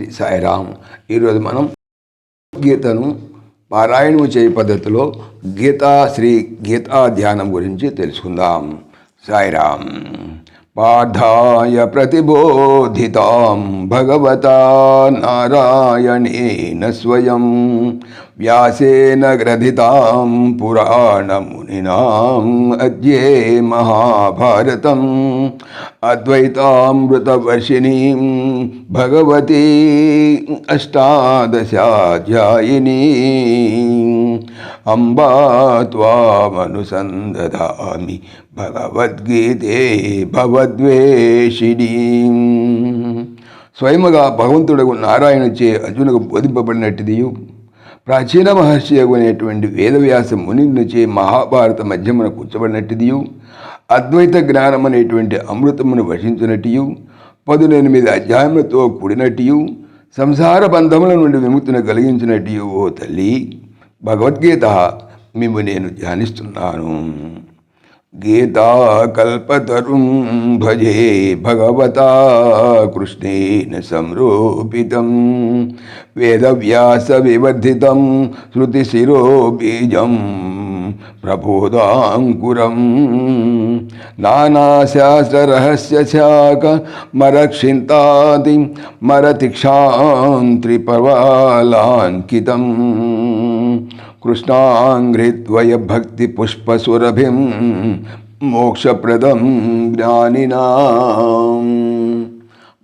శ్రీ సాయిరామ్. ఈరోజు మనం గీతను పారాయణము చేయ పద్ధతిలో గీతా శ్రీ గీతా ధ్యానం గురించి తెలుసుకుందాం. సాయిరామ్. పాఠాయ ప్రతిబోధితాం భగవతా నారాయణేన స్వయం వ్యాసేన గ్రథితాం పురాణమునినాం అద్యే మహాభారతం అద్వైతామృతవర్షిణీం భగవతీ అష్టాదశాధ్యాయినీ అంబా త్వామనుసందధామి భగవద్గీతే భవద్వేషిణి. స్వయముగా భగవంతుడకు నారాయణచే అర్జునకు బోధింపబడినట్టుదియు. ప్రాచీన మహర్షి అనేటువంటి వేదవ్యాస మునిచే మహాభారత మధ్యమున కూర్చబడినట్టుదియు. అద్వైత జ్ఞానం అనేటువంటి అమృతమును వశించినట్టు పదునెనిమిది అధ్యాయములతో కూడినట్టు సంసార బంధముల నుండి విముక్తిని కలిగించినట్టు ఓ తల్లి. భగవద్గీత మేము నేను ధ్యానిస్తున్నాను. गीता कल्पतरु भजे भगवता कृष्णेन संरूपितं। वेदव्यासविवर्धितं श्रुतिशिरो बीजं प्रबोधाङ्कुरं नानाशास्त्ररहस्यशाकमरक्षिन्तादिं मरतिक्षान्त्रिपवालाङ्कितम् నానాశాస్త్రరహస్య పుష్పసురభిం మోక్షప్రదం జ్ఞానినా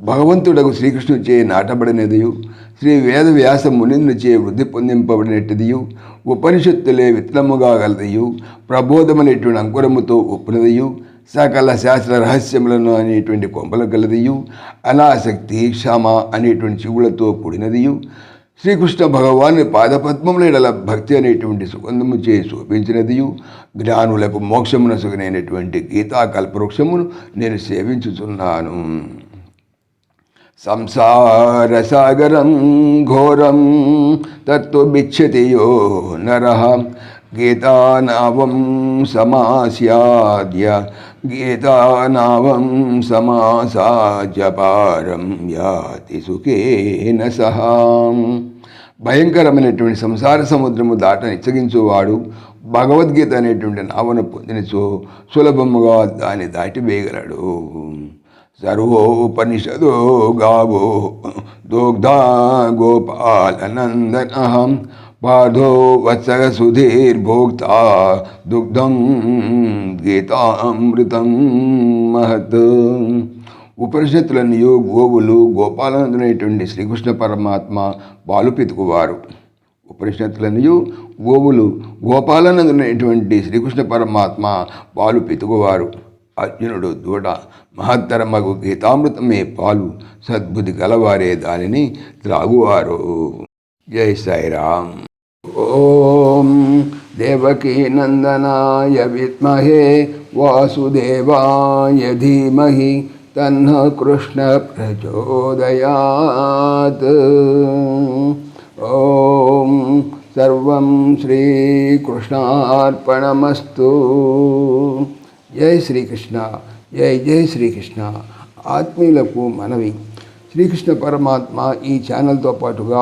భగవంతుడకు శ్రీకృష్ణుచే నాటబడినదియు శ్రీ వేదవ్యాస మునిచే వృద్ధి పొందింపబడినట్టుదియు ఉపనిషత్తులే విత్తనముగా గలదియు ప్రబోధమనేటువంటి అంకురముతో ఉప్పునదియు సకల శాస్త్ర రహస్యములను అనేటువంటి కొంపలు గలదియు అనాసక్తి క్షమ అనేటువంటి చిగులతో కూడినదియు శ్రీకృష్ణ భగవాను పాదపద్మముల భక్తి అనేటువంటి సుగంధము చే శోభించినదియు. జ్ఞానులకు మోక్షమున సుగనైనటువంటి గీతా కల్పవృక్షమును నేను సేవించుచున్నాను. సంసారసాగరం ఘోరం తత్వ బిచ్చతి యో నర. గీతానావం సమాస్యాద్య గీతానావం సమాసాద్య పారం యాతి సుఖేన సహా. భయంకరమైనటువంటి సంసార సముద్రము దాట నిచ్చగించువాడు భగవద్గీత అనేటువంటి నావను పొందినచో సులభముగా దాన్ని దాటి వేయగలడు సర్వోపనిషదో గావో దోగ్ధా గోపాలనందన పార్థో వత్స సుధీర్భోక్త దుగ్ధం గీతామృతం మహత్ ఉపనిషత్తులన్నయో గోవులు గోపాలనందనేటువంటి శ్రీకృష్ణ పరమాత్మ పాలు పితుకువారు. ఉపనిషత్తులన్నయు గోవులు గోపాలనందనేటువంటి శ్రీకృష్ణ పరమాత్మ పాలు పితుకువారు. అర్జునుడు దూడ మహత్తరమగు గీతామృతమే పాలు సద్బుద్ధి గలవారే దానిని త్రాగువారు. జై సాయిరామ్. ఓం దేవకీ నందనాయ విద్మహే వాసుదేవాయ ధీమహి తన్న కృష్ణ ప్రచోదయాత్ ఓం సర్వం శ్రీకృష్ణార్పణమస్తు జై శ్రీకృష్ణ జై జై శ్రీకృష్ణ ఆత్మీయులకు మనవి శ్రీకృష్ణ పరమాత్మ ఈ ఛానల్తో పాటుగా